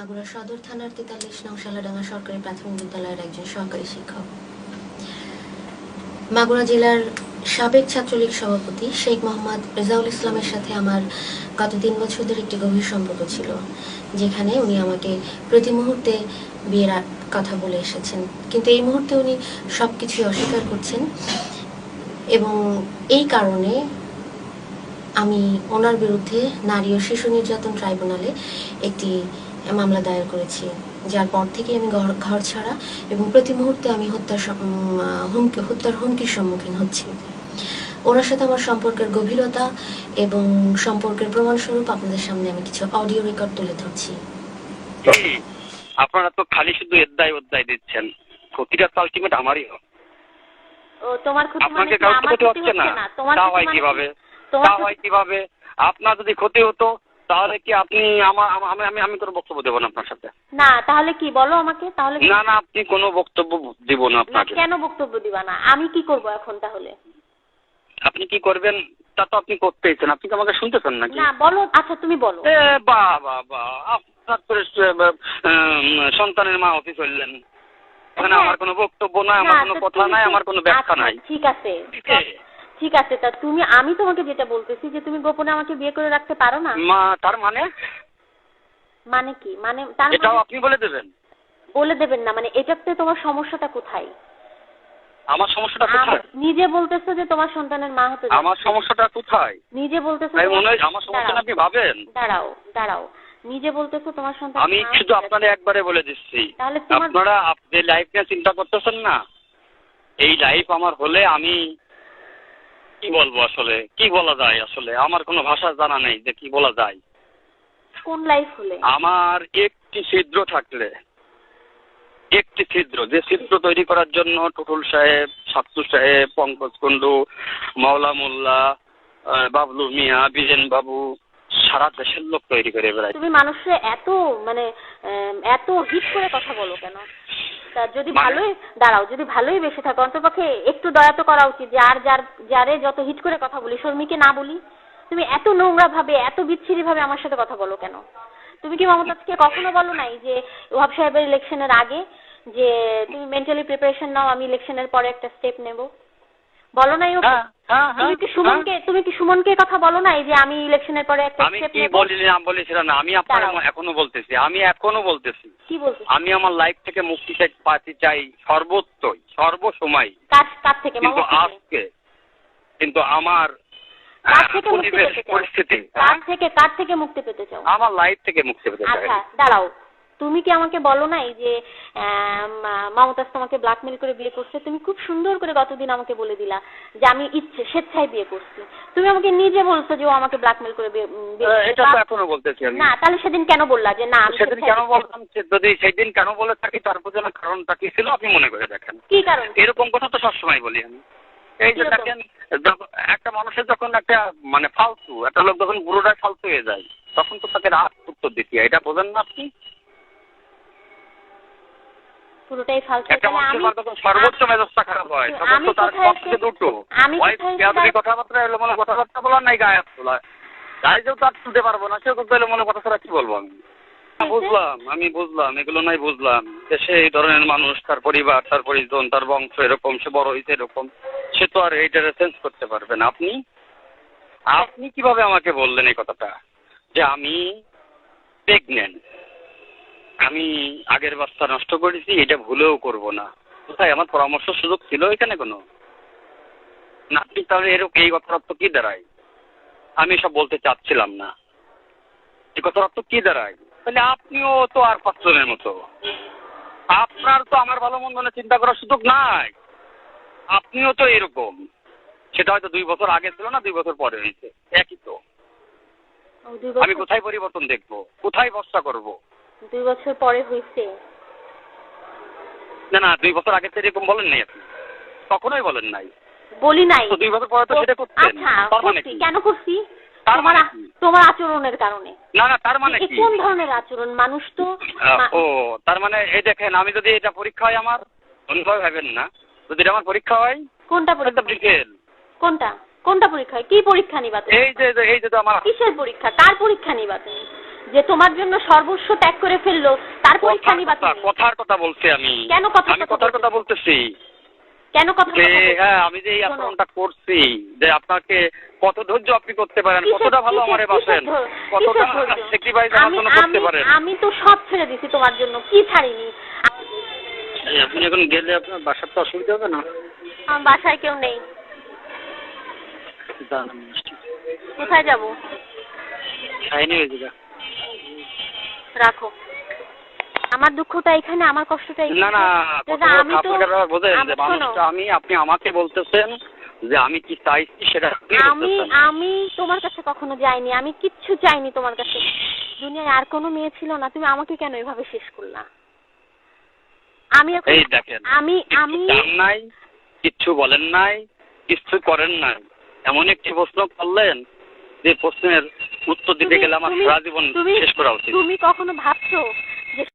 মাগুরা সদর থানার তেতাল্লিশ নং শালাডাঙ্গা সরকারি প্রাথমিক বিদ্যালয়ের একজন সহকারী শিক্ষক। মাগুরা জেলার সাবেক ছাত্রলীগ সভাপতি শেখ মোহাম্মদ রেজাউল ইসলামের সাথে আমার গত তিন বছর ধরে একটি গভীর সম্পর্ক ছিল, যেখানে উনি আমাকে প্রতি মুহূর্তে বিয়ের কথা বলে এসেছেন। কিন্তু এই মুহূর্তে উনি সব কিছুই অস্বীকার করছেন এবং এই কারণে আমি ওনার বিরুদ্ধে নারী ও শিশু নির্যাতন ট্রাইব্যুনালে একটি মামলা দায়ের করেছি। যার পর থেকে আমি ঘর ঘর ছাড়া এবং প্রতি মুহূর্তে আমি হত্যার হুমকি হত্যার হুমকির সম্মুখীন হচ্ছি। ওনার সাথে আমার সম্পর্কের গভীরতা এবং সম্পর্কের প্রমাণস্বরূপ আপনাদের সামনে আমি কিছু অডিও রেকর্ড তুলে ধরছি। আপনারা তো খালি শুধু এদ্দায় অধ্যায় দিচ্ছেন। ক্ষতিটা তো আলটিমেট আমারই হবে। তোমার ক্ষতি মানে আমার ক্ষতি হচ্ছে না। তোমার তা হয় মানে কীভাবে? তা হয় কীভাবে? আপনার যদি ক্ষতি হতো তাহলে কি আপনি আমার আমি আমি আমি কোনো বক্তব্য দেবো না আপনার সাথে? না তাহলে কি? বলো আমাকে তাহলে না না আপনি কোনো বক্তব্য দিব না আপনাকে। কেন বক্তব্য দিবা না? আমি কি করব এখন তাহলে? আপনি কি করবেন? তা তো আপনি করতেইছেন। আপনি কি আমাকে শুনতেছেন নাকি? না বলো আচ্ছা তুমি বলো। এ বা বা বা আপনার তো সন্তানের মা অফিস হইলেন হ্যাঁ। আমার কোনো বক্তব্য নাই আমার কোনো কথা নাই আমার কোনো ব্যাখ্যা আচ্ছা, নাই। ঠিক আছে। ঠিক আছে? তা তুমি আমি তোমাকে যেটা বলতেছি যে তুমি গোপনে আমাকে বিয়ে করে রাখতে পারো না? মা তার মানে? মানে কি? মানে তার এটাও মানে আপনি বলে দেবেন? বলে দেবেন না মানে এটাতে তোমার সমস্যাটা কোথায়? আমার সমস্যাটা কোথায়? নিজে বলতেছো যে তোমার সন্তানের মা হতে। আমার সমস্যাটা কোথায়? নিজে বলতেছো তোমার- মনে হয় আমার সমস্যাটা আপনি ভাবেন? দাঁড়াও দাঁড়াও। নিজে বলতেছো তোমার সন্তান আমি শুধু আপনাদের একবারে বলে দিচ্ছি। তাহলে তোমার আপনারা আপ- যে লাইফ নিয়ে চিন্তা করতেছেন না? এই লাইফ আমার হলে আমি কি বলব আসলে? কি বলা যায় আসলে? আমার কোনো ভাষা জানা নেই যে কি বলা যায়। কোন লাইফ হলে? আমার একটি ছিদ্র থাকলে একটি ছিদ্র যে ছিদ্র তৈরি করার জন্য টুটুল সাহেব সাত্তু সাহেব পঙ্কজ কুন্ডু মাওলা মোল্লা বাবলু মিয়া বিজেন বাবু সারা দেশের লোক তৈরি করে বেড়ায়। তুমি মানুষে এত মানে এত হিট করে কথা বলো কেন? যদি? ভালোই দাঁড়াও, যদি ভালোই বেশি থাকো অন্তপক্ষে একটু দয়া তো করা উচিত যার যার যারে যত হিট করে কথা বলি, শর্মিকে না বলি, তুমি এত নোংরা ভাবে এত বিচ্ছিরি ভাবে আমার সাথে কথা বলো কেন? তুমি কি মমতাজকে কখনো বলো নাই যে ওহাব সাহেবের ইলেকশনের আগে যে তুমি মেন্টালি প্রিপারেশন নাও, আমি ইলেকশনের পরে একটা স্টেপ নেব? বলো নাই ওকে? তুমি কি সুমনকে তুমি কি সুমনকে কথা বলো নাই যে আমি ইলেকশনের পরে একটা আমি কি নেব বলি না না আমি আপনার এখনও বলতেছি আমি এখনও বলতেছি। কি বলছো আমি আমার লাইফ থেকে মুক্তি চাই পাতি চাই সর্বোচ্চই সর্বসময় কার কার থেকে? কিন্তু আজকে কিন্তু আমার কার থেকে মুক্তি পরিবেশ পেতে চাও? পরিস্থিতি কার থেকে কার থেকে মুক্তি পেতে চাও? আমার লাইফ থেকে মুক্তি পেতে চাই। আচ্ছা দাঁড়াও। তুমি কি আমাকে বলো নাই যে আহ, মমতাজ তোমাকে ব্ল্যাকমেল করে বিয়ে করছে? তুমি খুব সুন্দর করে গতদিন আমাকে বলে দিলা যে আমি ইচ্ছে স্বেচ্ছায় বিয়ে করছি। তুমি আমাকে নিজে বলছো যে ও আমাকে ব্ল্যাকমেল করে। এটা তো এখনও বলতেছি আমি। না তাহলে সেদিন কেন বললা যে না সেদিন কেন বললাম যদি সেদিন কেন বলে থাকি তার পেছনে কারণটা কি ছিল আপনি মনে করে দেখেন। কি কারণ? এরকম কথা তো সবসময় বলি আমি। এই যে দেখেন একটা মানুষের যখন একটা মানে ফালতু একটা লোক যখন পুরোটাই ফালতু হয়ে যায় তখন তো তাকে রাগ উত্তর দিতে হয়। এটা বোঝেন না আপনি? পুরোটাই ফালতু। একটা মানুষের আমি পর তখন সর্বোচ্চ মেজাজটা খারাপ হয়। সর্বোচ্চ তার পক্ষ দুটো। আমি ওই বেয়াদবি কথাবার্তা এলো মনে কথাবার্তা বলার নাই গায়ে তোলা গায়ে যেহেতু আর তুলতে পারব না সেও তো এলো মনে কথা ছাড়া কি বলব আমি? বুঝলাম আমি বুঝলাম এগুলো নাই বুঝলাম। দেশে এই ধরনের মানুষ তার পরিবার তার পরিজন তার বংশ এরকম সে বড় হয়েছে এরকম সে তো আর এইটা চেঞ্জ করতে পারবে না। আপনি? আপনি কীভাবে আমাকে বললেন এই কথাটা? যে আমি প্রেগনেন্ট আমি আগের বাচ্চা নষ্ট করেছি এটা ভুলেও করব না। কোথায়? আমার পরামর্শ সুযোগ ছিল এখানে কোনো? না আপনি তাহলে এরকম এই কথার অর্থ কি দাঁড়ায়? আমি সব বলতে চাচ্ছিলাম না। এই কথার অর্থ কি দাঁড়ায়? তাহলে আপনিও তো আর পাঁচজনের মতো। আপনার তো আমার ভালো মন্দ চিন্তা করার সুযোগ নাই। আপনিও তো এরকম। সেটা হয়তো দুই বছর আগে ছিল না দুই বছর পরে হয়েছে। একই তো। আমি কোথায় পরিবর্তন দেখব? কোথায় বস্তা করব? দুই বছর পরে হয়েছে। না না দুই বছর আগে তো এরকম বলেন নাই আপনি। কখনোই বলেন নাই। বলি নাই। তো দুই বছর পরে তো সেটা করতেন। আচ্ছা তার মানে কি? কেন করছি? তার তোমার মানে তোমার আচরণের কারণে। না না তার মানে কি? কোন ধরনের আচরণ? মানুষ তো ও তার মানে এই দেখেন আমি যদি এটা পরীক্ষা হয় আমার অন্যভাবে ভাবেন না। যদি এটা আমার পরীক্ষা হয় কোনটা পরীক্ষা? কোনটা? কোনটা পরীক্ষা কি পরীক্ষা নিবা তুমি? এই যে এই যে আমার কিসের পরীক্ষা? কার পরীক্ষা নিবা তুমি? যে তোমার জন্য সর্বস্ব ত্যাগ করে ফেলল তার পরীক্ষা কথার নিবা কথা তুমি কথার কথা বলছি আমি। কেন কথার আমি কথা কথার কথা বলতেছি। কেন কথা যে হ্যাঁ আমি যে এই। আচরণটা করছি যে আপনাকে কত ধৈর্য আপনি করতে পারেন কতটা ভালো আমারে বাসেন কতটা স্যাক্রিফাইস আমার আমি জন্য করতে পারেন? আমি তো সব ছেড়ে দিছি তোমার জন্য কি ছাড়িনি? আপনি এখন গেলে আপনার বাসার তো অসুবিধা হবে না? আমার বাসায় কেউ নেই। কোথায় যাব? খাইনি হয়ে যাবে রাখো। আমার দুঃখটা এখানে আমার কষ্টটা এখানে। না না আমি তো বোঝেন যে মানুষটা আমি আপনি আমাকে বলতেছেন যে আমি কি চাইছি সেটা আমি আমি তোমার কাছে কখনো যাইনি আমি কিচ্ছু চাইনি তোমার কাছে। দুনিয়ায় আর কোনো মেয়ে ছিল না তুমি আমাকে কেন এভাবে শেষ করলা? আমি এই দেখেন আমি আমি নাই কিচ্ছু বলেন নাই কিচ্ছু করেন নাই। এমন একটি প্রশ্ন করলেন যে প্রশ্নের উত্তর দিতে গেলে আমার সারা জীবন শেষ করা উচিত। তুমি কখনো ভাবছ